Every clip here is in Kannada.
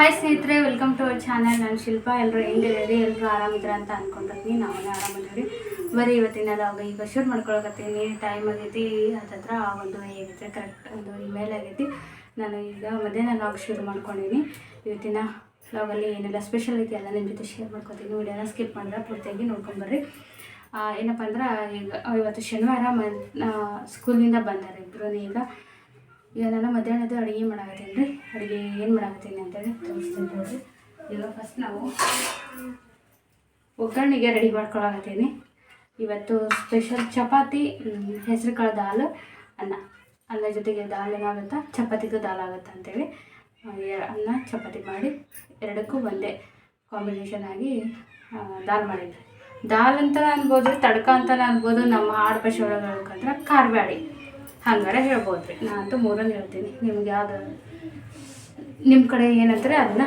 ಹಾಯ್ ಸ್ನೇಹಿತರೆ ವೆಲ್ಕಮ್ ಟು ಅವರ್ ಚಾನಲ್ ನಾನು ಶಿಲ್ಪ. ಎಲ್ಲರೂ ಹೆಂಗಿದ್ದೀರಿ? ಎಲ್ಲರೂ ಆರಾಮಿದ್ರ ಅಂತ ಅನ್ಕೊಂಡಿರ್ತೀನಿ ನಾವು ಆರಾಮಿದ್ದೀವಿ ಬರೀ ಇವತ್ತಿನ ಅವಾಗ ಈಗ ಶೂಟ್ ಮಾಡ್ಕೊಳಕತ್ತೀನಿ. ಟೈಮ್ ಆಗೈತಿ. ಆ ಒಂದು ಏನಿದೆ ಕರೆಕ್ಟ್ ಒಂದು ಇಮೇಲ್ ಆಗೈತಿ. ನಾನು ಈಗ ಮಧ್ಯಾಹ್ನ ಲಾಗ್ ಶುರು ಮಾಡ್ಕೊಂಡಿನಿ. ಇವತ್ತಿನ ಲಾಗಲ್ಲಿ ಏನೆಲ್ಲ ಸ್ಪೆಷಲ್ ಐತಿ ಎಲ್ಲ ನಿಮ್ಮ ಜೊತೆ ಶೇರ್ ಮಾಡ್ಕೊತೀನಿ. ವಿಡಿಯೋನ ಸ್ಕಿಪ್ ಮಾಡಿದ್ರೆ ಪೂರ್ತಿಯಾಗಿ ನೋಡ್ಕೊಂಬರ್ರಿ ಏನಪ್ಪ ಅಂದ್ರೆ ಈಗ ಇವತ್ತು ಶನಿವಾರ ಮ ಸ್ಕೂಲಿಂದ ಬಂದಾರೆ ಇಬ್ಬರು ಈಗ. ಈಗ ನಾನು ಮಧ್ಯಾಹ್ನದ ಅಡುಗೆ ಮಾಡಾಕತ್ತೀನಿ ರೀ. ಅಡುಗೆ ಏನು ಮಾಡಾಕತ್ತೀನಿ ಅಂತೇಳಿ ತೋರಿಸ್ತೀನಿ ತೋರಿಸಿ. ಈಗ ಫಸ್ಟ್ ನಾವು ಒಗ್ಗರಣೆಗೆ ರೆಡಿ ಮಾಡ್ಕೊಳಕತ್ತೀನಿ. ಇವತ್ತು ಸ್ಪೆಷಲ್ ಚಪಾತಿ ಹೆಸರು ಕಾಳು ದಾಲ್, ಅನ್ನ. ಅನ್ನ ಜೊತೆಗೆ ದಾಲ್ ಏನಾಗುತ್ತಾ? ಚಪಾತಿಗೂ ದಾಲ್ ಆಗುತ್ತೆ ಅಂತೇಳಿ. ಅನ್ನ, ಚಪಾತಿ ಮಾಡಿ ಎರಡಕ್ಕೂ ಒಂದೇ ಕಾಂಬಿನೇಷನ್ ಆಗಿ ದಾಲ್ ಮಾಡಿದ್ದೆ ದಾಲ್ ಅಂತ ಅನ್ಬೋದು, ತಡ್ಕ ಅಂತ ಅನ್ಬೋದು, ನಮ್ಮ ಆಡು ಭಾಷೆ ಒಳಗೆ ಖಾರಬ್ಯಾಳಿ ಹಂಗಾರ ಹೇಳ್ಬೋದು ರೀ. ನಾನಂತೂ ಮೂರಲ್ಲಿ ಹೇಳ್ತೀನಿ. ನಿಮ್ಗೆ ಯಾವ್ದು ನಿಮ್ಮ ಕಡೆ ಏನಂತಾರೆ ಅದನ್ನ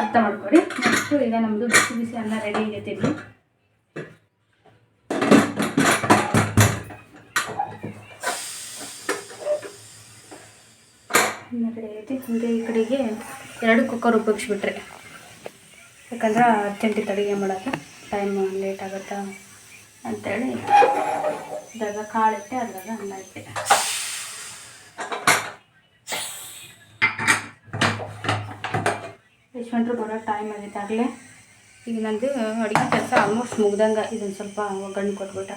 ಅರ್ಥ ಮಾಡ್ಕೊಡಿ. ನೆಕ್ಸ್ಟು ಈಗ ನಮ್ಮದು ಬಿಸಿ ಬಿಸಿ ಅನ್ನ ರೆಡಿ ಇದೆ ಇಲ್ಲಿ. ಆಗೈತಿ. ಈ ಕಡೆಗೆ ಎರಡು ಕುಕ್ಕರ್ ಉಪಯೋಗಿಸ್ಬಿಟ್ರೆ. ಯಾಕಂದ್ರೆ ಅರ್ಜೆಂಟಿತ್ತು ಅಡುಗೆ ಮಾಡೋಕೆ ಟೈಮ್ ಲೇಟ್ ಆಗುತ್ತಾ ಅಂತೇಳಿ. ಅದ್ರಾಗ ಕಾಳು ಇಟ್ಟೆ ಅದ್ರಾಗ ಅನ್ನ ಇಟ್ಟೆ. ಯಶವಂತರು ಬರೋ ಟೈಮ್ ಆಗೈತೆ ಆಗಲೇ ಈಗ ನಂದು ಅಡುಗೆ ಕೆಲಸ ಆಲ್ಮೋಸ್ಟ್ ಮುಗ್ದಂಗೆ. ಇದನ್ನು ಸ್ವಲ್ಪ ಒಗ್ಗರಣೆ ಕೊಟ್ಬಿಟ್ಟ.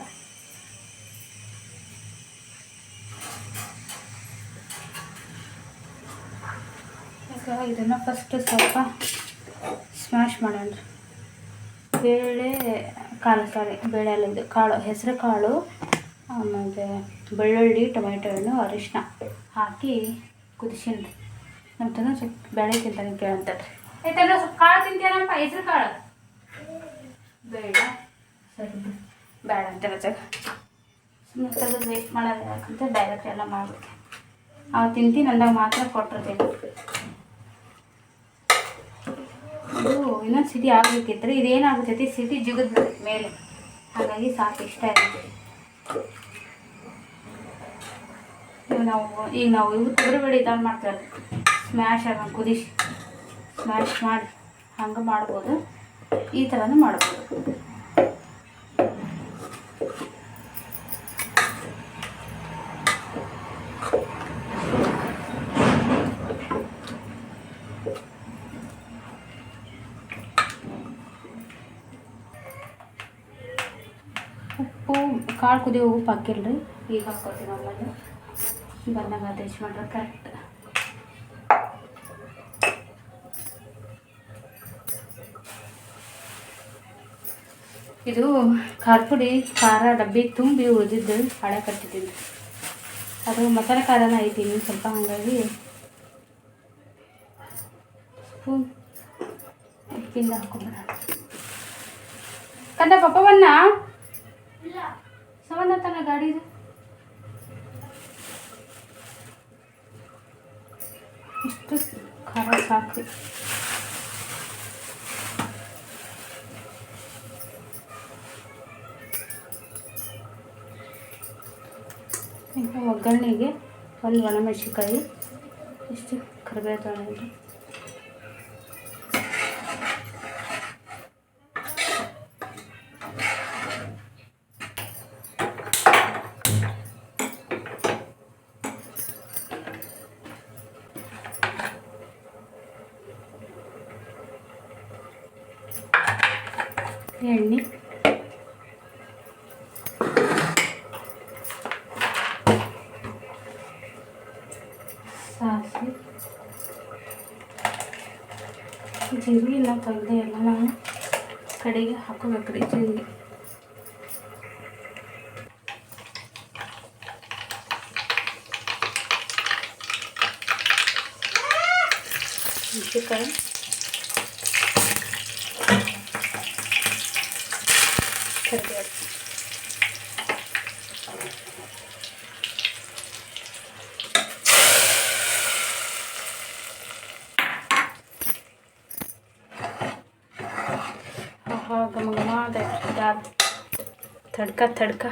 ಇದನ್ನು ಫಸ್ಟ್ ಸ್ವಲ್ಪ ಸ್ಮ್ಯಾಶ್ ಮಾಡೋಣ. ಬೇಳೆ ಕಾಳು ಸಾರಿ ಬೇಳೆ ಅಲ್ಲ ಕಾಳು, ಹೆಸರು ಕಾಳು ಆಮೇಲೆ ಬೆಳ್ಳುಳ್ಳಿ ಟೊಮೆಟೊ ಹಣ್ಣು ಅರಿಶಿನ ಹಾಕಿ ಕುದಿಸಿನ್ರಿ. ನಮ್ಮ ತಂದ ಸ್ವಲ್ಪ ಬೇಳೆ ತಿಂತಾನೆ ಕೇಳಂತಾರೆ ಯಾಕಂದ್ರೆ ಸ್ವಲ್ಪ ಕಾಳು ತಿಂತೀನಪ್ಪ ಹೆಸರು ಕಾಳು. ಬೇಡ. ಸರಿ ಬಿಡು. ಅಂತ ರಜಾಗ ಸುಮ್ಮನೆ ತೆಗೆದು ವೇಸ್ಟ್ ಮಾಡೋದು ಯಾಕಂತ ಡೈರೆಕ್ಟ್ ಎಲ್ಲ ಮಾಡಬೇಕು ಅವ ತಿಂತಿ ನಂದಾಗ ಮಾತ್ರ ಕೊಟ್ಟಿರ್ತೀನಿ. ಇದು ಇನ್ನೊಂದು ಸಿಟಿ ಆಗ್ಬೇಕಿತ್ತು ಇದೇನಾಗುತ್ತೈತಿ? ಸಿಟಿ ಜಿಗಿದ್ಬಿಡುತ್ತೆ ಬಿಡ್ತೈತಿ ಮೇಲೆ. ಹಾಗಾಗಿ ಸಾಕು ಇಷ್ಟ ಇರುತ್ತೆ ಈಗ ನಾವು ಈಗ ನಾವು ಇವು ತೊಗರಿಬೇಳೆ ಇದನ್ನು ಮಾಡ್ತಾರೆ ಸ್ಮ್ಯಾಶ್ ಆಗ ಕುದಿಸಿ ಸ್ಮ್ಯಾಶ್ ಮಾಡಿ, ಹಂಗೆ ಮಾಡ್ಬೋದು. ಈ ಥರನೂ ಮಾಡ್ಬೋದು ಉಪ್ಪು ಕಾಳು ಕುದಿ ಉಪ್ಪು ಹಾಕಿಲ್ರಿ ಈಗ ಹಾಕೋತೀವಿ ಆಮೇಲೆ. ಬಂದಾಗ ಟೇಸ್ಟ್ ಮಾಡ್ರೆ ಕರೆಕ್ಟ್ ಇದು ಖಾರ ಪುಡಿ, ಖಾರ ಡಬ್ಬಿ ತುಂಬಿ ಉಳಿದಿದ್ದು ಹಳೆ ಕಟ್ಟಿದ್ದೀನಿ ಅದು ಮಸಾಲೆ ಖಾರನ ಐತಿ ಇನ್ನು ಸ್ವಲ್ಪ ಹಾಗಾಗಿ. ಸ್ಪೂನ್ ಉಪ್ಪಿಂದ ಹಾಕೊಂಡ ಕಂದ ಪಪ್ಪ ಬನ್ನ ಸವಣ್ಣ ತನ ಗಾಡಿದು ಇಷ್ಟು ಖಾರ ಸಾಕು ಈಗ ಒಗ್ಗರಣೆಗೆ ಒಂದು ಒಣಮೆಣಸಿನ್ಕಾಯಿ ಇಷ್ಟು ಕರಿಬೇವು ತೊಗೊಂಡ್ರಿ ಎಣ್ಣೆ ಸಾಸಿವೆ ಜೀರಿಗೆ ಎಲ್ಲ ತೆಗ್ದೆ ಎಲ್ಲ ನಾನು ಕಡೆಗೆ ಹಾಕೋಬೇಕು ರೀ ಜೀರಿಗೆ तड़का तड़का।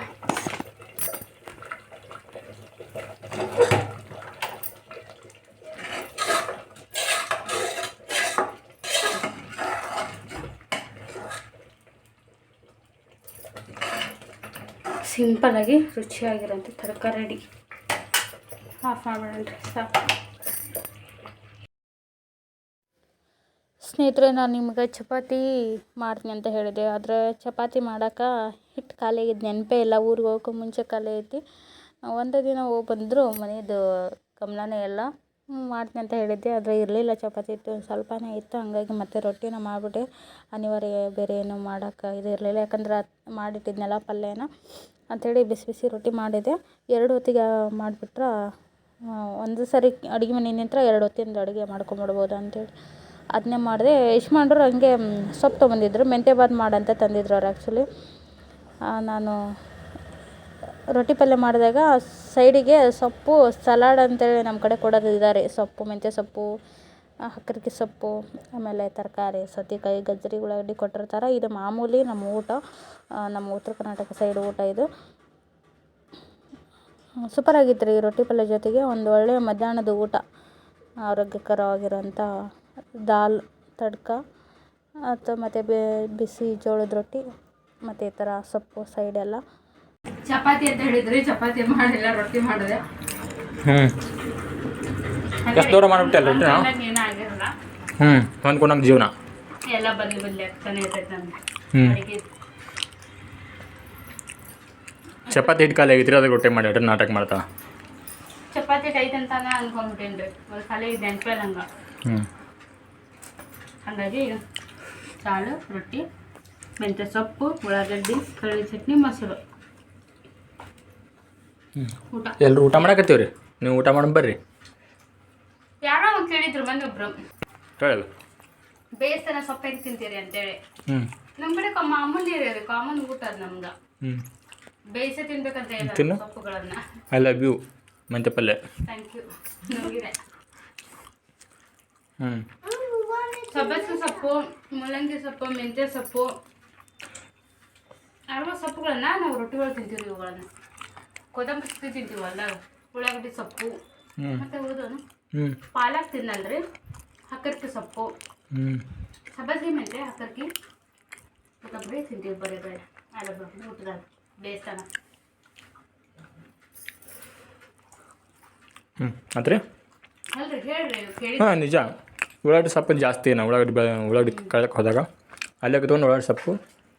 सिंपल रुचिया तड़का रेडी हाफ़ मे सा ಸ್ನೇಹಿತರೆ ನಾನು ನಿಮ್ಗೆ ಚಪಾತಿ ಮಾಡ್ತೀನಿ ಅಂತ ಹೇಳಿದೆ. ಆದರೆ ಚಪಾತಿ ಮಾಡೋಕೆ ಹಿಟ್ಟು ಖಾಲಿ ಆಗಿದ್ದು ನೆನಪೇ ಇಲ್ಲ. ಊರಿಗೆ ಹೋಗೋಕೆ ಮುಂಚೆ ಖಾಲಿ ಐತಿ. ಒಂದೇ ದಿನ ಹೋಗಿ ಬಂದರು ಮನೆಯದು ಗಮನನೇ ಎಲ್ಲ ಹ್ಮ್, ಮಾಡ್ತೀನಿ ಅಂತ ಹೇಳಿದ್ದೆ. ಆದರೆ ಇರಲಿಲ್ಲ ಚಪಾತಿ. ಇತ್ತು ಸ್ವಲ್ಪನೇ ಇತ್ತು. ಹಂಗಾಗಿ ಮತ್ತೆ ರೊಟ್ಟಿನ ಮಾಡಿಬಿಟ್ಟೆ. ಅನಿವಾರ್ಯ ಬೇರೆ ಏನು ಮಾಡೋಕೆ ಇದು ಇರಲಿಲ್ಲ. ಯಾಕಂದ್ರೆ ಮಾಡಿಟ್ಟಿದ್ನಲ್ಲ ಪಲ್ಯನ. ಅಂಥೇಳಿ ಬಿಸಿ ಬಿಸಿ ರೊಟ್ಟಿ ಮಾಡಿದೆ. ಎರಡು ಹೊತ್ತಿಗೆ ಮಾಡಿಬಿಟ್ರೆ ಒಂದು ಸರಿ ಅಡುಗೆ ಮನೆ ನಿಂತ್ರೆ ಎರಡು ಹೊತ್ತಿಂದ ಅಡುಗೆ ಮಾಡ್ಕೊಂಬಿಡ್ಬೋದು ಅಂತೇಳಿ ಅದನ್ನೇ ಮಾಡಿದೆ. ಯಶ್ಮಾಂಡ್ರು ಹಂಗೆ ಸೊಪ್ಪು ತೊಗೊಂಬಂದಿದ್ರು. ಮೆಂತ್ಯ ಬಾತ್ ಮಾಡಂತ ತಂದಿದ್ರು ಅವ್ರು ಆ್ಯಕ್ಚುಲಿ ನಾನು ರೊಟ್ಟಿ ಪಲ್ಯ ಮಾಡಿದಾಗ ಸೈಡಿಗೆ ಸೊಪ್ಪು, ಸಲಾಡ್ ಅಂತೇಳಿ ನಮ್ಮ ಕಡೆ ಕೊಡೋದು ಇದ್ದಾರೆ ಸೊಪ್ಪು, ಮೆಂತ್ಯ ಸೊಪ್ಪು ಹಕ್ಕರಿಕೆ ಸೊಪ್ಪು, ಆಮೇಲೆ ತರಕಾರಿ, ಸೌತೆಕಾಯಿ ಗಜ್ಜರಿ ಉಳ್ಳಾಗಡ್ಡಿ ಕೊಟ್ಟಿರ್ತಾರೆ. ಇದು ಮಾಮೂಲಿ ನಮ್ಮ ಊಟ. ನಮ್ಮ ಉತ್ತರ ಕರ್ನಾಟಕ ಸೈಡ್ ಊಟ ಇದು. ಸೂಪರ್ ಆಗಿತ್ತು ರೀ ರೊಟ್ಟಿ ಪಲ್ಯ ಜೊತೆಗೆ. ಒಂದು ಒಳ್ಳೆಯ ಮಧ್ಯಾಹ್ನದ ಊಟ. ಆರೋಗ್ಯಕರವಾಗಿರೋಂಥ ದಾಲ್ ತಡ್ಕ ಅಥವಾ ಮತ್ತು ಬಿಸಿ ಜೋಳದ ರೊಟ್ಟಿ ಮತ್ತು ಈ ಥರ ಸೊಪ್ಪು ಸೈಡೆಲ್ಲ ಚಪಾತಿ ಅಂತ ಹೇಳಿದ್ರಿ ಚಪಾತಿ ಮಾಡಿಲ್ಲ ರೊಟ್ಟಿ ಮಾಡಿದೆ. ಹ್ಞೂ ಎಷ್ಟು ದೂರ ಮಾಡಿಬಿಟ್ಟಲ್ಲ ಹ್ಞೂ ಹೊಂದ್ಕೊಂಡಂಗೆ ಜೀವನ. ಎಲ್ಲ ಬದಲಿ ಬದಲಿ ಆಗ್ತಾನೆ ಇರ್ತೈತೆ ನಮ್ಗೆ. ಚಪಾತಿ ಹಿಟ್ಟು ಖಾಲಿ ಆಗಿತ್ತು ಅದಕ್ಕೆ ರೊಟ್ಟಿ ಮಾಡಿ ನಾಟಕ ಮಾಡ್ತಾ? ಚಪಾತಿ ಐತೆ ಅಂತಾನೆ ಅನ್ಕೊಂಡ್ಬಿಟ್ಟೇನ್ರಿ. ಖಾಲಿ ಇದೆ ಅಂತ ಹ್ಞೂ ಹಾಗಾಗಿ ಸಾಲು ರೊಟ್ಟಿ ಮೆಂತ್ಯ ಸೊಪ್ಪು ಉಳ್ಳಾಗಡ್ಡಿ ಕಳ್ಳಿ ಚಟ್ನಿ ಮೊಸರು. ಊಟ. ಎಲ್ಲರೂ ಊಟ ಮಾಡಕತ್ತೀವ್ರಿ? ರೀ ನೀವು ಊಟ ಮಾಡಿ ಬರ್ರಿ. ಯಾರೋ ಒಂದು ಕೇಳಿದ್ರು ಬಂದೊಬ್ರು ಒಬ್ರು. ಹೇಳಲ್ಲ ಬೇಸನ ಸೊಪ್ಪು ಹೆಂಗೆ ತಿಂತೀರಿ ಅಂತೇಳಿ. ಹ್ಞೂ ನಮ್ಮ ಕಡೆ ಕ- ಮಾಮೂಲಿ ರೀ ಕಾಮನ್ ಊಟ ಅದು ನಮ್ಗೆ. ಹ್ಞೂ ಬೇಯಿಸೇ ತಿನ್ಬೇಕಂತ ಹೇಳಿ ತಿನ್ನು. ಸೊಪ್ಪುಗಳನ್ನ. ಐ ಲವ್ ಯು ಮೆಂತ್ಯ ಪಲ್ಯ ಥ್ಯಾಂಕ್ ಯು ನಮಗಿದೆ. ಹ್ಞೂ ಸಬ್ಬಸಿಗೆ ಸೊಪ್ಪು ಮೂಲಂಗಿ ಸೊಪ್ಪು ಮೆಂತ್ಯ ಸೊಪ್ಪು. ಹಲವು ಸೊಪ್ಪುಗಳನ್ನ ನಾವು ರೊಟ್ಟಿಗಳು ತಿಂತೀವಿ ಇವುಗಳನ್ನ. ಕೊತ್ತಂಬರಿ ಸೊಪ್ಪು ತಿಂತೀವಲ್ಲ ಉಳ್ಳಾಗಡ್ಡಿ ಸೊಪ್ಪು ಮತ್ತೆ ಉಳಿದೋನು ಹ್ಞೂ ಪಾಲಕ್ ತಿನ್ನಲ್ರಿ ಹಕ್ಕರ್ಕಿ ಸೊಪ್ಪು. ಸಬ್ಬಸ್ಗೆ ಮೆಂತ್ಯ ಹಕ್ಕರ್ಕಿ ಕೊತ್ತಂಬರಿ ತಿಂತೀವಿ ಬರೀ ಬೇರೆ. ಅಲ್ಲ ಊಟದಾಗ ಬೇಯಿಸ್ತಾನ. ಹ್ಞೂ ಅಲ್ರಿ ಹೇಳ್ರಿ ಹೇಳಿ ಹಾಂ ನಿಜ. ಉಳ್ಳಾಗಡ್ಡಿ ಸೊಪ್ಪು ಜಾಸ್ತಿ ನಾವು ಉಳ್ಳಾಗಡ್ಡಿ ಬೆ ಉಳ್ಳಾಗಡ್ಡಿ ಕಳಕ್ಕೆ ಹೋದಾಗ ಅಲ್ಲೇ ತೊಗೊಂಡು ಉಳ್ಳಾಗಡ್ಡಿ ಸೊಪ್ಪು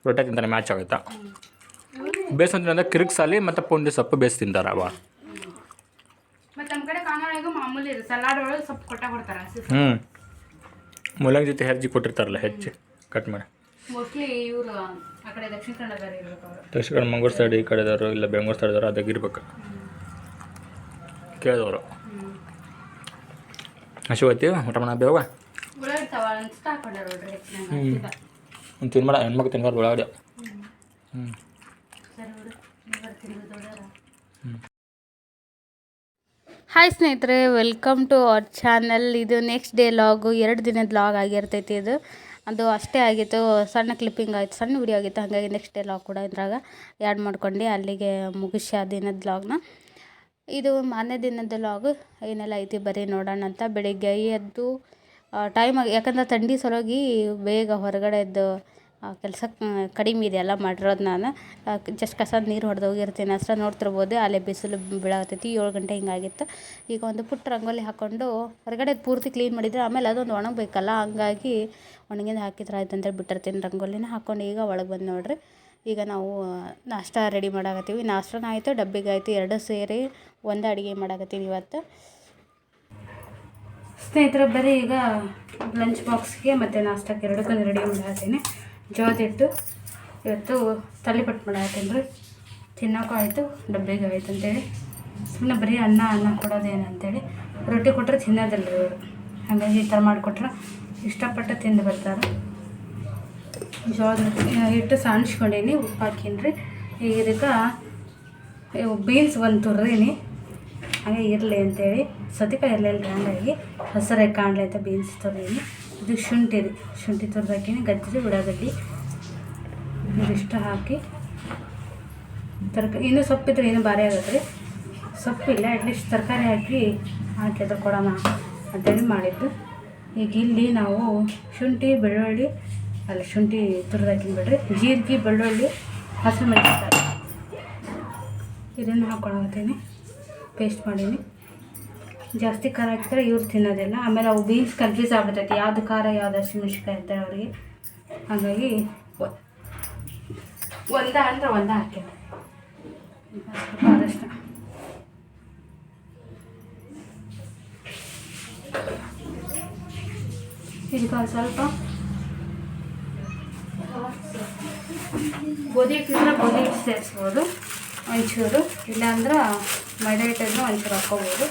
ರೊಟ್ಟಿ ತಿಂತಾರೆ ಮ್ಯಾಚ್ ಆಗುತ್ತಾ ಬೇಸಂದ್ರೆ ಕಿರಿಕ್ಸಾಲಿ ಮತ್ತು ಪುಂಡಿ ಸೊಪ್ಪು ಬೇಯಿಸಿ ತಿಂತಾರೆ ಅವ. ಮತ್ತೆ ನಮ್ಮ ಕಡೆ ಕಾನೂನಿಗೂ ಮಾಮೂಲಿ ಇದೆ ಸಲಾಡ್ ಒಳಗೆ ಸೊಪ್ಪು ಕೊಟ್ಟ ಕೊಡ್ತಾರೆ ಹಸಿ ಹ್ಞೂ ಮೂಲಂಗಿ ಜೊತೆ ಹೆಚ್ಚಿ ಕೊಟ್ಟಿರ್ತಾರಲ್ಲ ಹೆಚ್ಚು ಕಟ್ ಮಾಡಿ. ಮೋಸ್ಟ್ಲಿ ಇವರು ಆ ಕಡೆ ದಕ್ಷಿಣ ಕನ್ನಡದವ್ರು ಇರ್ಬೇಕು ಅವರು. ದಕ್ಷಿಣ ಕನ್ನಡ ಮಂಗಳೂರು ಸೈಡ್ ಈ ಕಡೆದವರು ಇಲ್ಲ ಬೆಂಗಳೂರು ಸೈಡ್ದವರು ಅದಾಗ ಇರ್ಬೇಕು. ಊಟ ಬೇವ ಹ್ಞೂ ತಿನ್ಬೇಡ, ಹೆಣ್ಮಕ್ಳು ತಿನ್ಬಾರ್ದು. ಹಾಯ್ ಸ್ನೇಹಿತರೆ ವೆಲ್ಕಮ್ ಟು ಅವರ್ ಚಾನಲ್ ಇದು ನೆಕ್ಸ್ಟ್ ಡೇ ಲಾಗು ಎರಡು ದಿನದ ಲಾಗ್ ಆಗಿರ್ತೈತಿ ಇದು. ಅದು ಅಷ್ಟೇ ಆಗಿತ್ತು, ಸಣ್ಣ ಕ್ಲಿಪ್ಪಿಂಗ್ ಆಯಿತು, ಸಣ್ಣ ವಿಡಿಯೋ ಆಗಿತ್ತು. ಹಾಗಾಗಿ ನೆಕ್ಸ್ಟ್ ಡೇ ಲಾಗ್ ಕೂಡ ಇದ್ರಾಗ ಆ್ಯಡ್ ಮಾಡ್ಕೊಂಡು ಅಲ್ಲಿಗೆ ಮುಗಿಸಿ ಆ ದಿನದ ಲಾಗ್ನ ಇದು ಮಾರನೇ ದಿನದ ಲಾಗು ಏನೆಲ್ಲ ಐತಿ ಬರೀ ನೋಡೋಣ ಅಂತ ಬೆಳಿಗ್ಗೆ ಎದ್ದು ಟೈಮ್ ಯಾಕಂದ್ರೆ ಥಂಡಿ ಸಲುವಾಗಿ ಬೇಗ ಹೊರಗಡೆ ಎದ್ದು ಕೆಲಸ ಕಡಿಮೆ ಇದೆ ಎಲ್ಲ ಮಾಡಿರೋದು ನಾನು. ಜಸ್ಟ್ ಕಸ ನೀರು ಹೊಡೆದೋಗಿರ್ತೀನಿ ಅಷ್ಟೇ ನೋಡ್ತಿರ್ಬೋದು. ಅಲ್ಲೇ ಬಿಸಿಲು ಬೀಳಾಗತ್ತೈತಿ ಏಳು ಗಂಟೆ ಹಿಂಗಾಗಿತ್ತು. ಈಗ ಒಂದು ಪುಟ್ಟ ರಂಗೋಲಿ ಹಾಕ್ಕೊಂಡು ಹೊರಗಡೆ ಪೂರ್ತಿ ಕ್ಲೀನ್ ಮಾಡಿದರೆ ಆಮೇಲೆ ಅದೊಂದು ಒಣಗಬೇಕಲ್ಲ, ಹಂಗಾಗಿ ಒಣಗಿಂದ ಹಾಕಿದ್ರೆ ಆಯ್ತು ಅಂತೇಳಿ ಬಿಟ್ಟಿರ್ತೀನಿ ರಂಗೋಲಿನ. ಹಾಕ್ಕೊಂಡು ಈಗ ಒಳಗೆ ಬಂದು ನೋಡ್ರಿ. ಈಗ ನಾವು ನಾಷ್ಟ ರೆಡಿ ಮಾಡಾಕತ್ತೀವಿ. ನಾಷ್ಟನೂ ಆಯಿತು, ಡಬ್ಬಿಗೆ ಆಯಿತು, ಎರಡು ಸೇರಿ ಒಂದು ಅಡುಗೆ ಮಾಡಾಕತ್ತೀವಿ ಇವತ್ತು. ಸ್ನೇಹಿತರೆ, ಬರೀ ಈಗ ಲಂಚ್ ಬಾಕ್ಸ್ಗೆ ಮತ್ತು ನಾಷ್ಟಕ್ಕೆ ಎರಡಕ್ಕೊಂದು ರೆಡಿ ಮಾಡಾಕತ್ತೀನಿ. ಜೋದಿಟ್ಟು ಇವತ್ತು ತಲೆಪಟ್ಟು ಮಾಡಾಕತ್ತೀನಿ ರೀ ತಿನ್ನೋಕ್ಕೂ ಆಯಿತು, ಡಬ್ಬಿಗೆ ಆಯಿತು ಅಂತೇಳಿ. ಸುಮ್ಮನೆ ಬರೀ ಅನ್ನ ಅನ್ನ ಕೊಡೋದೇನು ಅಂತೇಳಿ. ರೊಟ್ಟಿ ಕೊಟ್ಟರೆ ತಿನ್ನೋದಿಲ್ಲ ಇವರು. ಹಾಗಾಗಿ ಈ ಥರ ಮಾಡಿಕೊಟ್ರೆ ಇಷ್ಟಪಟ್ಟು ತಿಂದು ಬರ್ತಾರೆ. ಜೋಳದ ಹಿಟ್ಟು ಸಾಣಿಸ್ಕೊಂಡೇನಿ ಉಪ್ಪು ಹಾಕೀನಿ ಈಗ ಇದಕ್ಕೆ ಬೀನ್ಸ್ ಒಂದು ತುರ್ರೀನಿ ಹಾಗೆ ಇರಲಿ ಅಂತೇಳಿ. ಸೌತೆಕಾಯಿ ಇರಲಿಲ್ಲ ಹಂಗಾಗಿ. ಹಸಿರಾಗಿ ಕಾಣಲಿ ಅಂತ ಬೀನ್ಸ್ ತುರ್ದೀನಿ. ಇದು ಶುಂಠಿ ರೀ. ಶುಂಠಿ ತುರ್ದು ಹಾಕೀನಿ ಗಜ್ಜರಿ ಉಳ್ಳಾಗಡ್ಡಿ ಇದಿಷ್ಟು ಹಾಕಿ. ತರಕಾರಿ ಇನ್ನೂ ಸೊಪ್ಪಿದ್ರೆ ಇನ್ನೂ ಭಾರಿ ಆಗುತ್ತೆ ರೀ. ಸೊಪ್ಪಿಲ್ಲ ಅಟ್ಲೀಸ್ಟ್ ತರಕಾರಿ ಹಾಕಿ ಹಾಕಿ ಅದ್ರ ಕೊಡೋಣ ಅಂತೇಳಿ ಮಾಡಿದ್ದು. ಈಗ ಇಲ್ಲಿ ನಾವು ಶುಂಠಿ, ಬೆಳ್ಳುಳ್ಳಿ ಅಲ್ಲ, ಶುಂಠಿ ತುರಿದಾಕಿನ್ಬೇಡ್ರಿ ಬಿಡ್ರಿ. ಜೀರಿಗೆ, ಬೆಳ್ಳುಳ್ಳಿ ಹಸಿಮೆಣಸಿನ್ಕಾಯಿ ಇದನ್ನು ಹಾಕ್ಕೊಳತ್ತೀನಿ ಪೇಸ್ಟ್ ಮಾಡೀನಿ. ಜಾಸ್ತಿ ಖಾರ ಹಾಕಿದ್ರೆ ಇವ್ರು ತಿನ್ನೋದಿಲ್ಲ. ಆಮೇಲೆ ಅವು ಬೀನ್ಸ್ ಕನ್ಫ್ಯೂಸ್ ಆಗ್ಬಿಡ್ತೈತಿ. ಯಾವುದು ಖಾರ, ಯಾವ್ದು ಹಸಿಮೆಣ್ಸಿಕಾಯಿ ಇರ್ತಾರೆ ಅವರಿಗೆ ಹಾಗಾಗಿ ಒಂದ ಅಂದ್ರೆ ಒಂದ ಹಾಕಿ ಆದಷ್ಟು. ಇದಕ್ಕೆ ಒಂದು ಸ್ವಲ್ಪ ಗೋಧಿ ಹಿಟ್ಟಿದ್ರೆ ಗೋಧಿ ಹಿಟ್ಟು ಸೇರಿಸ್ಬೋದು. ಒಂಚೂರು. ಇಲ್ಲಾಂದ್ರೆ ಮೈದಾ ಹಿಟ್ಟನ್ನು ಒಂಚೂರು ಹಾಕ್ಕೋಬೋದು.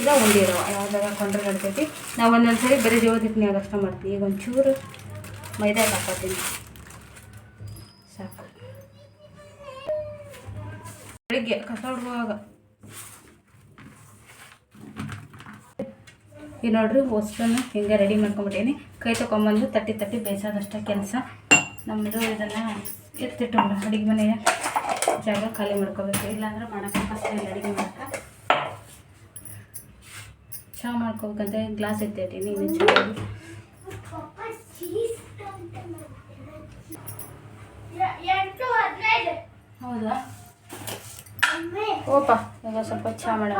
ಇಲ್ಲ, ಉಂಡಿರೋ. ಯಾವ್ದಾರ ಕೊಂಡ್ರೆ ನಡ್ತೈತಿ. ನಾವು ಒಂದೊಂದು ಸರಿ ಬರೀ ಜೀವದ ಹಿಟ್ಟಿನಾಗ ಅಷ್ಟೇ ಮಾಡ್ತೀವಿ. ಈಗ ಒಂಚೂರು ಮೈದಾ ಹಾಕೋತೀನಿ. ಸಾಕು. ಬೆಳಿಗ್ಗೆ, ಕಸ ಹುಡುಗುವಾಗ ಈಗ ನೋಡ್ರಿ ಹೊಸ್ಟನ್ನು ಹಿಂಗೆ ರೆಡಿ ಮಾಡ್ಕೊಂಬಿಟ್ಟೀನಿ. ಕೈ ತೊಗೊಂಬಂದು ತಟ್ಟಿ ತಟ್ಟಿ ಬೇಯಿಸೋದಷ್ಟೇ ಕೆಲಸ. ನಮ್ಮದು ಇದನ್ನು ಎತ್ತಿಟ್ಟು ಅಡುಗೆ ಮನೆಯ ಜಾಗ ಖಾಲಿ ಮಾಡ್ಕೋಬೇಕು. ಇಲ್ಲಾಂದ್ರೆ ಮಾಡೋಕ್ಕೆ ಕಷ್ಟ ಇಲ್ಲ ಅಡುಗೆ ಮಾಡೋಕೆ ಚಹಾ ಮಾಡ್ಕೋಬೇಕಂತ ಗ್ಲಾಸ್ ಎತ್ತಿಟ್ಟೀನಿ ಇನ್ನು ಚಹಾ ಹೌದಾ? ಓಪ ಈಗ ಸ್ವಲ್ಪ ಚಹಾ ಮಾಡ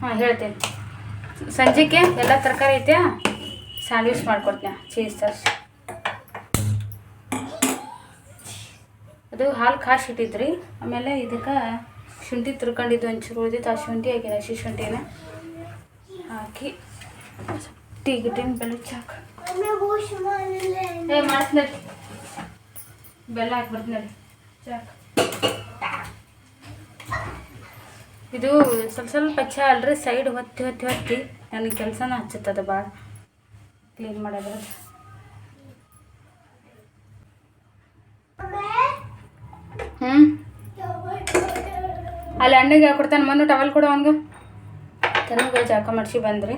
ಹಾಂ, ಹೇಳ್ತೇನೆ. ಸಂಜೆಗೆ ಎಲ್ಲ ತರಕಾರಿ ಐತೆ ಸ್ಯಾಂಡ್ವಿಚ್ ಮಾಡ್ಕೊಡ್ತೀನಿ. ಚೀಸ್ ಸಾಸ್ ಅದು ಹಾಲು ಕಾಸಿ ಇಟ್ಟಿದ್ರಿ. ಆಮೇಲೆ ಇದಕ್ಕೆ ಶುಂಠಿ ತುರ್ಕೊಂಡಿದ್ದು ಒಂಚೂರು ಉಳಿದಿತ್ತು. ಆ ಶುಂಠಿ ಹಾಕಿನ ಹಸಿ ಶುಂಠಿನ. ಹಾಕಿ ಟೀ ಗಿಟ್ಟಿನ ಬೆಲ್ಲ ಚಾಕ್ ಏ, ಮಾಡ್ತೀನಿ ಬೆಲ್ಲ ಹಾಕ್ಬಿಡ್ತೀನಿ ಬರ್ತೀನಿ ಇದು ಸ್ವಲ್ಪ ಸ್ವಲ್ಪ ಪಚ್ಚ ಅಲ್ರಿ, ಸೈಡ್ ಹೊತ್ತಿ ಹೊತ್ತಿ ಹೊತ್ತಿ ನನಗೆ ಕೆಲಸನ ಹಚ್ಚುತ್ತದೆ ಭಾಳ. ಕ್ಲೀನ್ ಮಾಡೋದ್ರ. ಹ್ಞೂ ಅಲ್ಲಿ ಅಣ್ಣಗೆ ಕೊಡ್ತಾನೆ ಮನು ಟವಲ್ ಕೊಡು ಅವನಿಗೆ. ತನಗೆ ಜಾಕ ಮಾಡಿಸಿ ಬಂದ್ರಿ.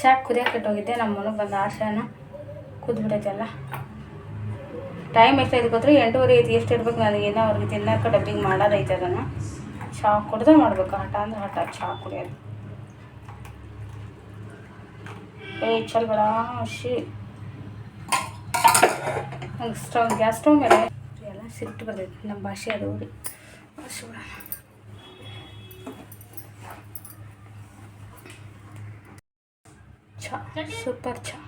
ಚಾ ಕುದಿಯಕ್ಕೆ ಇಟ್ಟೋಗಿದ್ದೆ ನಮ್ಮ ಮನೆಗೆ ಬಂದು ಆಶಾನ ಕುದ್ಬಿಟ್ಟೈತೆಲ್ಲ. ಟೈಮ್ ಎಷ್ಟೈತೆ ಗೊತ್ತ್ರಿ ಎಂಟೂವರೆ ಐತಿ ಎಷ್ಟು ಇಡ್ಬೇಕು? ನನಗೆ ಏನೋ ಅವ್ರಿಗೆ ತಿನ್ನೋಕೆ ಡಬ್ಬಿಗೆ ಮಾಡೋದೈತೆ ಅದನ್ನು. ಚಹಾ ಕುಡ್ದೆ ಮಾಡ್ಬೇಕು, ಹಠ ಅಂದ್ರೆ ಹಠ ಚಾಕ್ ಕುಡಿಯೋದು. ಏ ಚಲ್ ಬೇಡ ಶಿ ಹಂಗೆ ಸ್ಟವ್ ಗ್ಯಾಸ್ ಸ್ಟವ್ ಮೇಲೆ ಎಲ್ಲ ಸಿಟ್ಟು ಬರ್ತೈತಿ ನಮ್ಮ ಭಾಷೆ ಅದು ರೀ ಭಾಷೆ ಬಿಡ ಚಹಾ ಸೂಪರ್ ಚಹಾ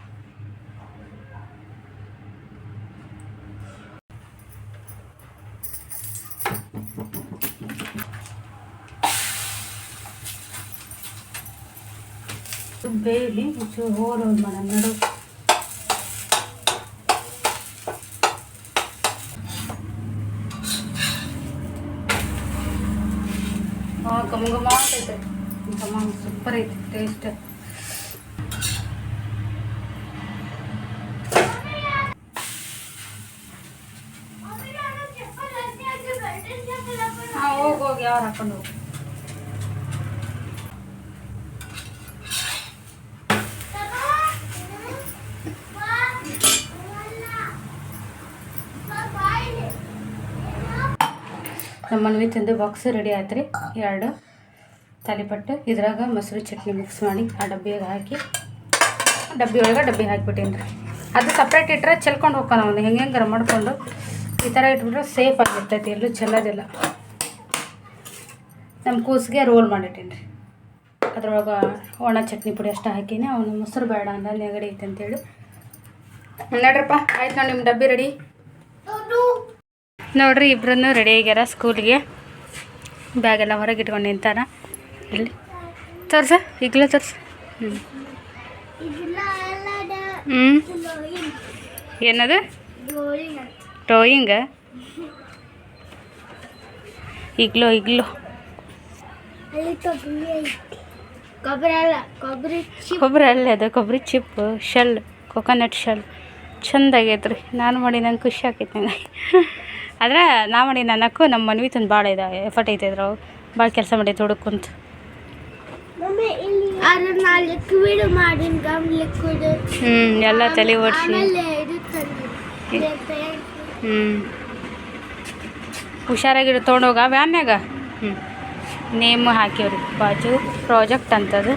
ಬೇಯಲಿ ಒಂಚೂರು ಹೋಲ್ ಹೋಲ್ ಮಾಡೋಣ ನಡು ಹಾಂ ಘಮ ಘಮ ಅಂತೈತೆ ಘಮ ಸೂಪರ್ ಐತಿ ಟೇಸ್ಟ್ ಹಾಂ ಹೋಗಿ ಹೋಗಿ ಯಾರು ಹಾಕೊಂಡು ಹೋಗಿ ನಮ್ಮ ಮನವಿ ತಿಂದು ಬಾಕ್ಸ್ ರೆಡಿ ಆಯ್ತು ರೀ ಎರಡು ತಾಲಿಪಟ್ಟು, ಇದ್ರಾಗ ಮೊಸರು ಚಟ್ನಿ ಮಿಕ್ಸ್ ಮಾಡಿ ಆ ಡಬ್ಬಿಯಾಗ ಹಾಕಿ ಡಬ್ಬಿ ಒಳಗೆ ಡಬ್ಬಿ ಹಾಕಿಬಿಟ್ಟೀನಿ ರೀ ಅದು ಸಪ್ರೇಟ್ ಇಟ್ಟರೆ ಚೆಲ್ಕೊಂಡು ಹೋಗೋಣ ಅವನು. ಹೆಂಗೆ ಹೆಂಗಾರ ಮಾಡಿಕೊಂಡು ಈ ಥರ ಇಟ್ಬಿಟ್ರೆ ಸೇಫ್ ಆಗಿರ್ತೈತಿ. ಎಲ್ಲೂ ಚೆಲ್ಲೋದಿಲ್ಲ. ನಮ್ಮ ಕೂಸಿಗೆ ರೋಲ್ ಮಾಡಿಟ್ಟೀನಿ ರೀ ಅದ್ರೊಳಗೆ ಒಣ ಚಟ್ನಿ ಪುಡಿ ಅಷ್ಟು ಹಾಕಿನಿ. ಅವನು ಮೊಸರು ಬೇಡ ಅಂದ ನೆಗಡಿ ಐತೆ ಅಂತೇಳಿ. ನೋಡ್ರಪ್ಪ, ಆಯ್ತು ನೋಡಿ ನಿಮ್ಮ ಡಬ್ಬಿ ರೆಡಿ ನೋಡ್ರಿ ಇಬ್ರು ರೆಡಿ ಆಗ್ಯಾರ ಸ್ಕೂಲ್ಗೆ ಬ್ಯಾಗೆಲ್ಲ ಹೊರಗೆ ಇಟ್ಕೊಂಡು ನಿಂತಾರ. ಇಲ್ಲಿ. ತೋರ್ಸ ಈಗಲೇ ತೋರ್ಸ. ಹ್ಞೂ ಹ್ಞೂ ಏನದು? Drawing igloo igloo. ಕೊಬ್ಬರಿ ಅಲ್ಲ ಅದು ಕೊಬ್ಬರಿ ಚಿಪ್ ಶೆಲ್ ಕೊಕೊನಟ್ ಶೆಲ್ ಚಂದ ಆಗೈತೆ ರೀ ನಾನು ಮಾಡಿ ನಂಗೆ ಖುಷಿ ಆಕೈತೆ ನನಗೆ ಆದ್ರೆ ನಾ ಮಾಡಿ ನನಗೂ ನಮ್ಮ ಮನ್ವಿ ತಂದು ಭಾಳ ಇದೆ ಎಫರ್ಟ್ ಐತೆ ಇದ್ರಾಗ. ಭಾಳ ಕೆಲಸ ಮಾಡೈತೆ ಹುಡುಕುಂತ ಹ್ಞೂ ಎಲ್ಲ ತಲೆ ಓಡಿಸಿ. ಹ್ಞೂ ಹುಷಾರಾಗಿಡು ತೊಗೊಂಡೋಗ ವ್ಯಾನ್ಯಾಗ ಹ್ಞೂ ನೇಮ್ ಹಾಕಿವ್ರಿ. ಬಾಜು ಪ್ರಾಜೆಕ್ಟ್ ಅಂತದು.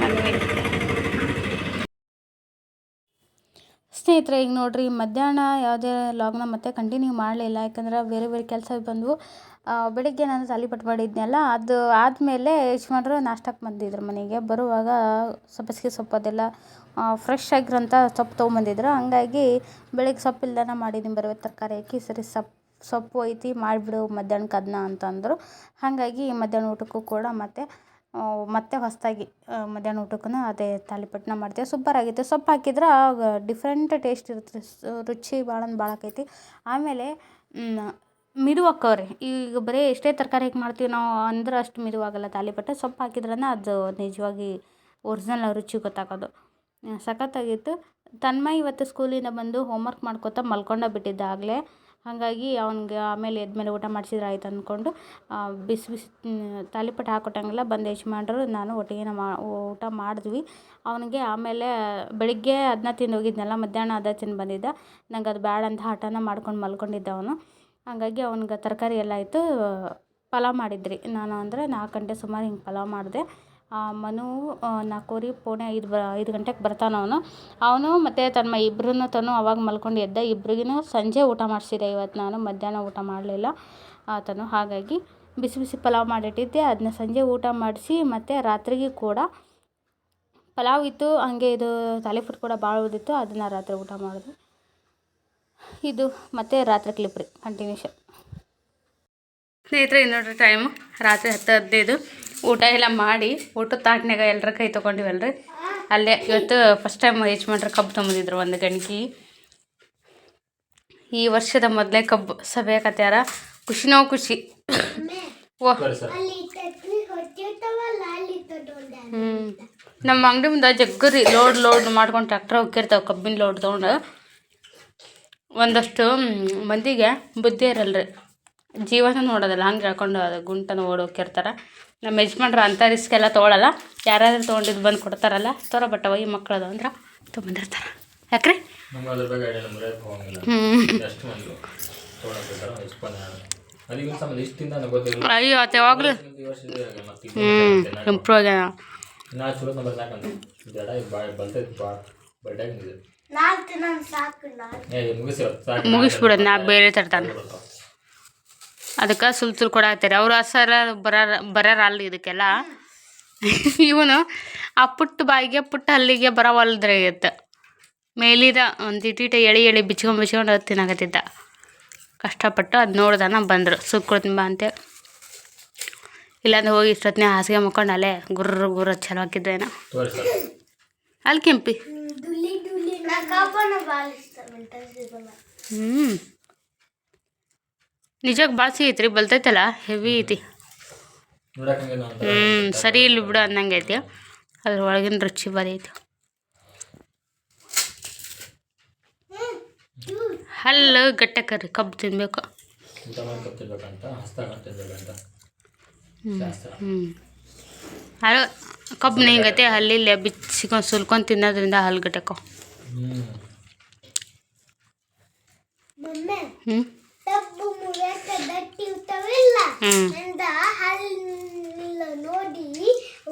ಮನ್ವಿ. ಸ್ನೇಹಿತರೆ, ಈಗ ನೋಡ್ರಿ, ಮಧ್ಯಾಹ್ನ ಯಾವುದೇ ಲಾಗ್ನ ಮತ್ತೆ ಕಂಟಿನ್ಯೂ ಮಾಡಲಿಲ್ಲ. ಯಾಕಂದ್ರೆ ಬೇರೆ ಬೇರೆ ಕೆಲಸ ಬಂದವು. ಬೆಳಿಗ್ಗೆ ನಾನು ತಾಲಿಪಟ್ಟು ಮಾಡಿದ್ನಲ್ಲ, ಅದು ಆದಮೇಲೆ ಯಜಮಾನ್ರು ನಾಷ್ಟಕ್ಕೆ ಬಂದಿದ್ರು ಮನೆಗೆ. ಬರುವಾಗ ಸಬ್ಬಸಿಗೆ ಸೊಪ್ಪು ಅದೆಲ್ಲ ಫ್ರೆಶ್ ಆಗಿರೋಂಥ ಸೊಪ್ಪು ತೊಗೊಂಬಂದಿದ್ರು. ಹಂಗಾಗಿ ಬೆಳಿಗ್ಗೆ ಸೊಪ್ಪು ಇಲ್ದನ ಮಾಡಿದ್ದೀನಿ ಬರುವ ತರಕಾರಿ ಹಾಕಿ. ಸರಿ ಸೊಪ್ಪು ಸೊಪ್ಪು ಐತಿ ಮಾಡಿಬಿಡು ಮಧ್ಯಾಹ್ನಕ್ಕೆ ಅದನ್ನ ಅಂತಂದರು. ಹಾಗಾಗಿ ಮಧ್ಯಾಹ್ನ ಊಟಕ್ಕೂ ಕೂಡ ಮತ್ತೆ ಮತ್ತೆ ಹೊಸದಾಗಿ ಮಧ್ಯಾಹ್ನ ಊಟಕ್ಕೂ ಅದೇ ತಾಲಿಪಟ್ಟನ ಮಾಡ್ತೀವಿ. ಸೂಪರ್ ಆಗಿತ್ತು. ಸೊಪ್ಪು ಹಾಕಿದ್ರೆ ಡಿಫ್ರೆಂಟ್ ಟೇಸ್ಟ್ ಇರುತ್ತೆ. ರುಚಿ ಭಾಳ ಅಂದ್ರೆ ಭಾಳ ಆಕೈತಿ. ಆಮೇಲೆ ಮಿದು ಅಕ್ಕವ್ರಿ ಈಗ ಬರೀ ಎಷ್ಟೇ ತರಕಾರಿ ಹಾಕಿ ಮಾಡ್ತೀವಿ ನಾವು ಅಂದ್ರೆ ಅಷ್ಟು ಮಿದುವಾಗಲ್ಲ ತಾಲಿಪಟ್ಟು. ಸೊಪ್ಪು ಹಾಕಿದ್ರನ ಅದು ನಿಜವಾಗಿ ಒರಿಜಿನಲ್ ರುಚಿ ಗೊತ್ತಾಗೋದು. ಸಖತ್ತಾಗಿತ್ತು. ತನ್ಮಯ್ ಇವತ್ತು ಸ್ಕೂಲಿಂದ ಬಂದು ಹೋಮ್ವರ್ಕ್ ಮಾಡ್ಕೋತ ಮಲ್ಕೊಂಡ ಬಿಟ್ಟಿದ್ದ ಆಗಲೇ ಹಾಗಾಗಿ ಅವ್ನಿಗೆ ಆಮೇಲೆ ಎದ್ಮೇಲೆ ಊಟ ಮಾಡಿಸಿದ್ರೆ ಆಯ್ತು ಅಂದ್ಕೊಂಡು ಬಿಸಿ ಬಿಸಿ ತಾಲಿಪಟ್ಟು ಹಾಕೊಟ್ಟಂಗೆಲ್ಲ ಬಂದು ಯಜಮಾನ್ರು ನಾನು ಒಟ್ಟಿಗೆ ಮಾ ಊಟ ಮಾಡಿದ್ವಿ. ಅವನಿಗೆ ಆಮೇಲೆ ಬೆಳಿಗ್ಗೆ ಅದನ್ನ ತಿಂದು ಹೋಗಿದ್ನಲ್ಲ, ಮಧ್ಯಾಹ್ನ ಅದ ತಿಂದು ಬಂದಿದ್ದ. ನಂಗೆ ಅದು ಬೇಡ ಅಂತ ಹಠನ ಮಾಡ್ಕೊಂಡು ಮಲ್ಕೊಂಡಿದ್ದ ಅವನು. ಹಾಗಾಗಿ ಅವ್ನಿಗೆ ತರಕಾರಿ ಎಲ್ಲ ಆಯಿತು, ಪಲಾವ್ ಮಾಡಿದ್ರಿ. ನಾನು ಅಂದರೆ ನಾಲ್ಕು ಗಂಟೆ ಸುಮಾರು ಹಿಂಗೆ ಪಲಾವ್ ಮಾಡಿದೆ. ಮನು ಆ, ಪೋಣೆ ಐದು ಬ ಐದು ಗಂಟೆಗೆ ಬರ್ತಾನ ಅವನು. ಅವನು ಮತ್ತು ತನ್ನ ಇಬ್ಬರೂ ತನು ಅವಾಗ ಮಲ್ಕೊಂಡು ಎದ್ದ ಇಬ್ರಿಗೂ ಸಂಜೆ ಊಟ ಮಾಡಿಸಿದೆ. ಇವತ್ತು ನಾನು ಮಧ್ಯಾಹ್ನ ಊಟ ಮಾಡಲಿಲ್ಲ. ಆತನು ಹಾಗಾಗಿ ಬಿಸಿ ಬಿಸಿ ಪಲಾವ್ ಮಾಡಿಟ್ಟಿದ್ದೆ. ಅದನ್ನ ಸಂಜೆ ಊಟ ಮಾಡಿಸಿ ಮತ್ತು ರಾತ್ರಿಗೆ ಕೂಡ ಪಲಾವ್ ಇತ್ತು. ಹಂಗೆ ಇದು ತಾಲಿಪಟ್ಟು ಕೂಡ ಭಾಳ ಉಳಿದಿತ್ತು ಅದನ್ನು ರಾತ್ರಿ ಊಟ ಮಾಡಿದೆ. ಇದು ಮತ್ತು ರಾತ್ರಿ ಕ್ಲಿಪ್ ರೀ ಕಂಟಿನ್ಯೂಷನ್. ಸ್ನೇಹಿತರೆ ಇನ್ನೊಡ್ರಿ ನೋಡ್ರಿ ಟೈಮು ರಾತ್ರಿ ಹತ್ತು ಹದಿನೈದು. ಊಟ ಎಲ್ಲ ಮಾಡಿ, ಊಟದ ತಾಟ್ನಾಗ ಎಲ್ಲರ ಕೈ ತೊಗೊಂಡಿವಲ್ರಿ. ಅಲ್ಲೇ ಇವತ್ತು ಫಸ್ಟ್ ಟೈಮ್ ಯಜಮಾನ್ರ ಕಬ್ಬು ತೊಗೊಂಡಿದ್ರು ಒಂದು ಗಣಕಿ ಈ ವರ್ಷದ ಮೊದಲೇ ಕಬ್ಬು ಸಭೆಕತ್ಯಾರ ಖುಷಿನೋ ಖುಷಿ ಓ. ಹ್ಞೂ ನಮ್ಮ ಅಂಗಡಿ ಮುಂದೆ ಜಗ್ಗರಿ ಲೋಡ್ ಲೋಡ್ ಮಾಡ್ಕೊಂಡು ಟ್ರ್ಯಾಕ್ಟರ್ ಹೋಗಿರ್ತಾವೆ ಕಬ್ಬಿನ ಲೋಡ್ ತೊಗೊಂಡು. ಒಂದಷ್ಟು ಮಂದಿಗೆ ಬುದ್ಧಿ ಇರಲ್ರಿ. ಜೀವನ ನೋಡೋದಲ್ಲ. ಹಂಗೆ ಹೇಳ್ಕೊಂಡು ಅದು ಗುಂಟನ ಓಡೋಕಿರ್ತಾರೆ ನಮ್ಮ ಯಜಮಾನ್ರು ಅಂಥ ರಿಸ್ಕ್ ಎಲ್ಲ ತೊಗೊಳಲ್ಲ. ಯಾರಾದರೂ ತೊಗೊಂಡಿದ್ದು ಬಂದು ಕೊಡ್ತಾರಲ್ಲ ತೋರ ಬಟ್ಟ ಈ ಮಕ್ಕಳದು ಅಂದ್ರೆ ತೊಗೊಂಡಿರ್ತಾರೆ ಯಾಕ್ರಿ ಅಯ್ಯೋ ಅತ್ತೆ ಯಾವಾಗಲೂ ಹ್ಞೂ ಇಂಪ್ರೂವ್ ಆಗ್ಯಾನ ಮುಗಿಸ್ಬಿಡೋದು ನಾ ಬೇರೆ ತರ್ತಾನೆ. ಅದಕ್ಕೆ ಸುಲ್ ಸುಲ್ ಕೊಡಾಕ್ತಾರೆ ಅವ್ರು ಸರ ಬರ ಬರ ಅಲ್ಲಿ ಇದಕ್ಕೆಲ್ಲ. ಇವನು ಆ ಪುಟ್ಟ ಬಾಯಿಗೆ ಪುಟ್ಟ ಅಲ್ಲಿಗೆ ಬರವಲ್ದ್ರಾಗಿತ್ತು ಮೇಲಿದ ಒಂದು ಇಟ್ಟಿಟ ಎಳಿ ಎಳಿ ಬಿಚ್ಕೊಂಡು ಬಿಚ್ಕೊಂಡು ತಿನ್ನಾಕತ್ತಿದ್ದ. ಕಷ್ಟಪಟ್ಟು ಅದು ನೋಡ್ದಾನ ಬಂದರು. ಸುಕ್ಕು ಬಾ ಅಂತೇಳಿ ಇಲ್ಲಾಂದ್ರೆ ಹೋಗಿ ಇಷ್ಟೊತ್ತಿನ ಹಾಸಿಗೆ ಮುಕ್ಕೊಂಡು ಅಲ್ಲೇ ಗುರ್ರ ಗುರ್ರ ಚಲೋ ಹಾಕಿದ್ದೇನ ಅಲ್ಲಿ ಕೆಂಪಿ. ಹ್ಞೂ ನಿಜಕ್ಕೆ ಭಾಳ ಸಿಗೈತ್ರಿ ಬಲ್ತೈತಲ್ಲ? ಹೆವಿ ಐತಿ. ಹ್ಞೂ ಸರಿ ಇಲ್ಲಿ ಬಿಡು ಅನ್ನಂಗೆ ಐತಿ. ಅದ್ರ ಒಳಗಿನ ರುಚಿ ಭಾರಿ ಐತಿ. ಹಲ್ಲು ಗಟ್ಟಕ್ಕರಿ ಕಬ್ಬು ತಿನ್ಬೇಕು. ಹ್ಞೂ ಅಲ್ಲ ಕಬ್ಬು ನೆಂಗೈತೆ ಹಲ್ಲಿಲ್ಲ ಬಿಚ್ಚಿಕೊಂಡು ಸುಲ್ಕೊಂಡು ತಿನ್ನೋದ್ರಿಂದ ಹಲ್ಲು ಗಟ್ಟಕ್ಕೋ ಹ್ಞೂ ಅಂದ ಹಲ್ಲ ನೋಡಿ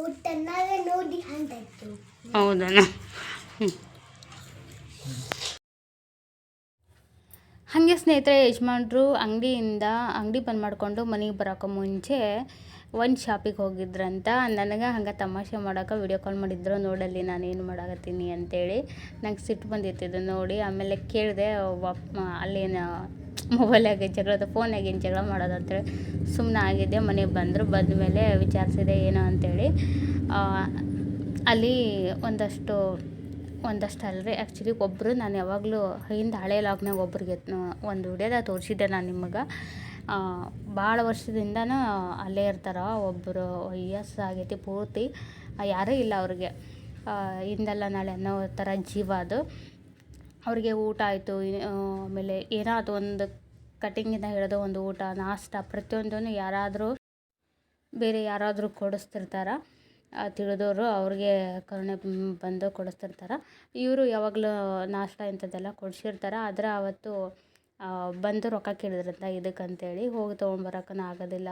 ಊಟನಾಗ ನೋಡಿ ಹ್ಞೂ ಹಾಗೆ ಸ್ನೇಹಿತರೆ ಯಜಮಾನ್ರು ಅಂಗಡಿಯಿಂದ ಅಂಗಡಿ ಬಂದ್ ಮಾಡಿಕೊಂಡು ಮನೆಗೆ ಬರೋಕೆ ಮುಂಚೆ ಒಂದು ಶಾಪಿಗೆ ಹೋಗಿದ್ರಂತ. ನನಗೆ ಹಂಗೆ ತಮಾಷೆ ಮಾಡೋಕೆ ವಿಡಿಯೋ ಕಾಲ್ ಮಾಡಿದ್ರು. ನೋಡಲ್ಲಿ ನಾನು ಏನು ಮಾಡಾಕತ್ತೀನಿ ಅಂತೇಳಿ. ನಂಗೆ ಸಿಟ್ಟು ಬಂದಿತ್ತು ಇದು ನೋಡಿ. ಆಮೇಲೆ ಕೇಳಿದೆ ಅಲ್ಲೇನು ಮೊಬೈಲಾಗೆ ಜಗಳದ ಫೋನಾಗೇನು ಜಗಳ ಮಾಡೋದು ಅಂತೇಳಿ ಸುಮ್ಮನೆ ಆಗಿದ್ದೆ. ಮನೆಗೆ ಬಂದರು ಬಂದ ಮೇಲೆ ವಿಚಾರಿಸಿದೆ ಏನು ಅಂತೇಳಿ ಆ, ಅಲ್ಲಿ ಒಂದಷ್ಟು ಒಂದಷ್ಟು ಅಲ್ಲರಿ ಆ್ಯಕ್ಚುಲಿ ಒಬ್ಬರು ನಾನು ಯಾವಾಗಲೂ ಹಿಂದೆ ಹಳೆ ಲಾಗ್ನಾಗ ಒಬ್ರಿಗೆ ಒಂದು ವಿಡಿಯೋದಾಗ ತೋರಿಸಿದ್ದೆ ನಾನು ನಿಮಗೆ. ಭಾಳ ವರ್ಷದಿಂದನೂ ಅಲ್ಲೇ ಇರ್ತಾರೆ ಒಬ್ಬರು ವಯಸ್ಸಾಗೈತಿ ಪೂರ್ತಿ. ಆ, ಯಾರೂ ಇಲ್ಲ ಅವ್ರಿಗೆ. ಹಿಂದೆಲ್ಲ ನಾಳೆ ಅನ್ನೋ ಥರ ಜೀವ ಅದು. ಅವ್ರಿಗೆ ಊಟ ಆಯಿತು ಆಮೇಲೆ ಏನೋ ಅದು ಒಂದು ಕಟಿಂಗಿಂದ ಹಿಡಿದು ಒಂದು ಊಟ, ನಾಷ್ಟ ಪ್ರತಿಯೊಂದನ್ನು ಯಾರಾದರೂ ಬೇರೆ ಯಾರಾದರೂ ಕೊಡಿಸ್ತಿರ್ತಾರೆ. ತಿಳಿದವರು ಅವ್ರಿಗೆ ಕರುಣೆ ಬಂದು ಕೊಡಿಸ್ತಿರ್ತಾರೆ. ಇವರು ಯಾವಾಗಲೂ ನಾಷ್ಟ ಇಂಥದ್ದೆಲ್ಲ ಕೊಡಿಸಿರ್ತಾರೆ. ಆದರೆ ಅವತ್ತು ಬಂದು ರೊಕ್ಕ ಕೇಳಿದ್ರಂತ ಇದಕ್ಕಂತೇಳಿ ಹೋಗಿ ತೊಗೊಂಬರಕ್ಕನ ಆಗೋದಿಲ್ಲ.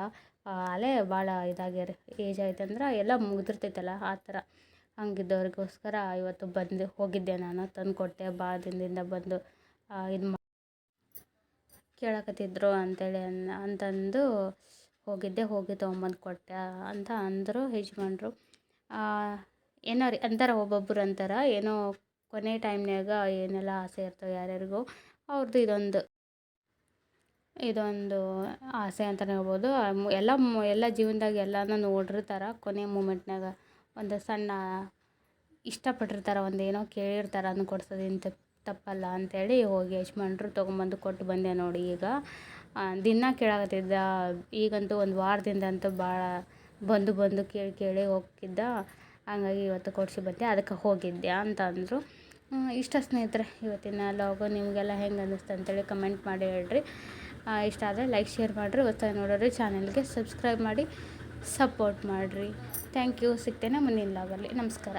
ಅಲೆ ಭಾಳ ಇದಾಗ್ಯಾರ ಏಜ್ ಆಯ್ತಂದ್ರೆ ಎಲ್ಲ ಮುಗಿದಿರ್ತೈತಲ್ಲ ಆ ಥರ. ಹಂಗಿದ್ದವ್ರಿಗೋಸ್ಕರ ಇವತ್ತು ಬಂದು ಹೋಗಿದ್ದೆ ನಾನು ತಂದು ಕೊಟ್ಟೆ ಭಾಳ ದಿನದಿಂದ ಬಂದು ಇದು ಕೇಳಕತ್ತಿದ್ರು ಅಂತೇಳಿ ಅನ್, ಅಂತಂದು ಹೋಗಿದ್ದೆ, ಹೋಗಿ ತೊಗೊಂಬಂದು ಕೊಟ್ಟೆ ಅಂತ ಅಂದರು ಯಜಮಾನ್ರು. ಏನೋ ರೀ ಅಂತಾರೆ ಒಬ್ಬೊಬ್ರು ಅಂತಾರೆ, ಏನೋ ಕೊನೆ ಟೈಮ್ನ್ಯಾಗ ಏನೆಲ್ಲ ಆಸೆ ಇರ್ತವೆ ಯಾರ್ಯಾರಿಗೂ ಅವ್ರದ್ದು ಇದೊಂದು. ಇದೊಂದು ಆಸೆ ಅಂತಲೇ ಹೇಳ್ಬೋದು. ಎಲ್ಲ ಎಲ್ಲ ಜೀವನದಾಗ ಎಲ್ಲನೂ ನೋಡಿರ್ತಾರೆ, ಕೊನೆ ಮೂಮೆಂಟ್ನಾಗ ಒಂದು ಸಣ್ಣ ಇಷ್ಟಪಟ್ಟಿರ್ತಾರೆ ಒಂದು ಏನೋ ಕೇಳಿರ್ತಾರೆ ಅದನ್ನ ಕೊಡ್ಸೋದು ಏನು ತಪ್ಪು ತಪ್ಪಲ್ಲ ಅಂಥೇಳಿ ಹೋಗಿ ಯಜಮಾನ್ರು ತೊಗೊಂಬಂದು ಕೊಟ್ಟು ಬಂದೆ ನೋಡಿ ಈಗ. ದಿನ ಕೇಳಾಕತ್ತಿದ್ದ. ಈಗಂತೂ ಒಂದು ವಾರದಿಂದ ಅಂತೂ ಭಾಳ ಬಂದು ಬಂದು ಕೇಳಿ ಕೇಳಿ ಹೋಗ್ತಿದ್ದ. ಹಂಗಾಗಿ ಇವತ್ತು ಕೊಡಿಸಿ ಬಂದೆ, ಅದಕ್ಕೆ ಹೋಗಿದ್ದೆ ಅಂತ ಅಂದರು ಇಷ್ಟ ಸ್ನೇಹಿತರೆ, ಇವತ್ತಿನ ಲಾಗು ನಿಮಗೆಲ್ಲ ಹೆಂಗೆ ಅನ್ನಿಸ್ತು ಅಂತೇಳಿ ಕಮೆಂಟ್ ಮಾಡಿ ಹೇಳ್ರಿ. ಇಷ್ಟ ಆದರೆ ಲೈಕ್ ಶೇರ್ ಮಾಡಿರಿ. ಹೊಸ್ದಾಗಿ ನೋಡೋರಿ ಚಾನೆಲ್ಗೆ ಸಬ್ಸ್ಕ್ರೈಬ್ ಮಾಡಿ ಸಪೋರ್ಟ್ ಮಾಡಿರಿ. ಥ್ಯಾಂಕ್ ಯು ಸಿಗ್ತೇನೆ ಮುಂದಿನ ಲಾಗಲ್ಲಿ ನಮಸ್ಕಾರ.